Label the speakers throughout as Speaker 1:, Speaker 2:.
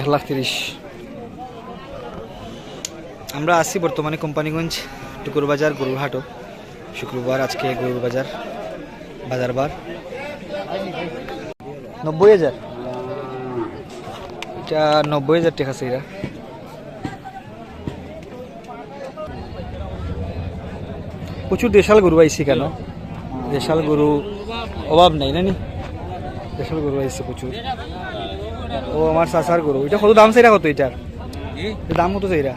Speaker 1: এক লাখ তিরিশ। আমরা আছি বর্তমানে কোম্পানিগঞ্জ টুকুর বাজার গরুর হাটও শুক্রবার আজকে গরুর বাজার বাজার বার। নব্বই হাজার। এটা নব্বই হাজার টাকা সেইরা প্রচুর দেশাল গরু আইসি কেন? দেশাল গরু অভাব নাই নি? দেশাল গরু আইসে প্রচুর। ও আমার চাচার গরু। এটা কত দাম চাইরা কত এটার? দাম কত চাইরা?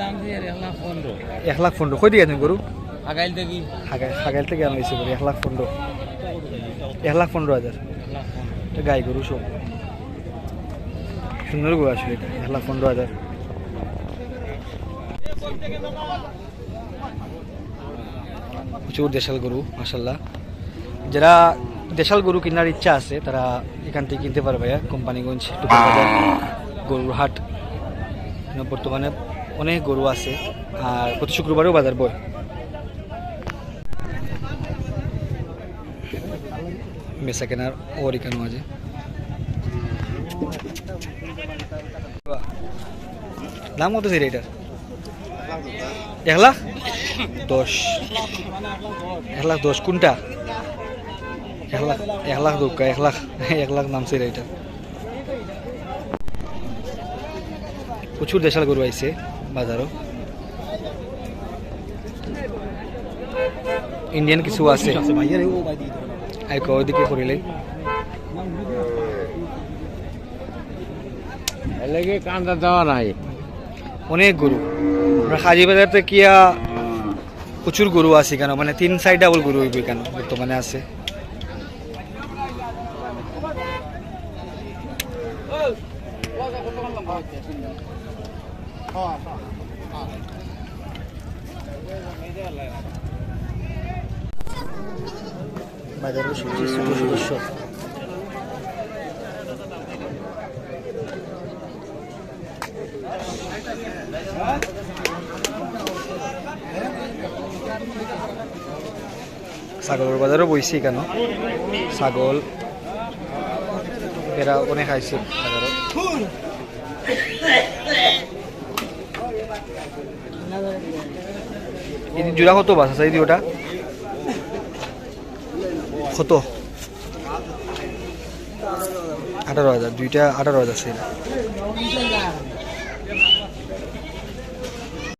Speaker 2: দাম এক লাখ পনেরো।
Speaker 1: কই দিয়ে গরু? হাগাইল থেকে আনা হয়েছে গরু এক লাখ পনেরো। এক লাখ পনেরো হাজার। গাই গরু সব। সুন্দর গরু আসলে এটা এক লাখ পনেরো হাজার। প্রচুর দেশাল গরু মাসাল্লাহ যারা দেশাল গরু কেনার ইচ্ছা আছে, তারা এখান থেকে কিনতে পারবে কোম্পানিগঞ্জ গরুর হাট বর্তমানে অনেক গরু আছে, আর প্রতি শুক্রবারেও বাজার বয়। বেচা কেনার ওর এখানেও আছে। দাম কত ছিল এটার? এক লাখ? দশ। এক লাখ দশ। কোনটা? এক লাখ এক লাখ দোকা এক লাখ এক লাখ নাম ছিল এটা। প্রচুর দেশাল গরু আইছে বাজারও। ইন্ডিয়ান কিছু আছে। আর ওইদিকে করিলে।
Speaker 2: কান্দা দেওয়া নাই।
Speaker 1: অনেক গরু। হাজি বাজার কিয়া প্রচুর গরু আছে কেন? মানে তিন চার ডাবল গরু কেন? বর্তমানে আছে। বাজারের সবচেয়ে ছোট সদস্য বাজারও বইছি কেন? ছাগল। এরা অনেক খাইছে বাজারত এটি জোড়া কত বাস আছে এটি ওটা? কত? আঠারো হাজার দুইটা আঠারো হাজার সেটা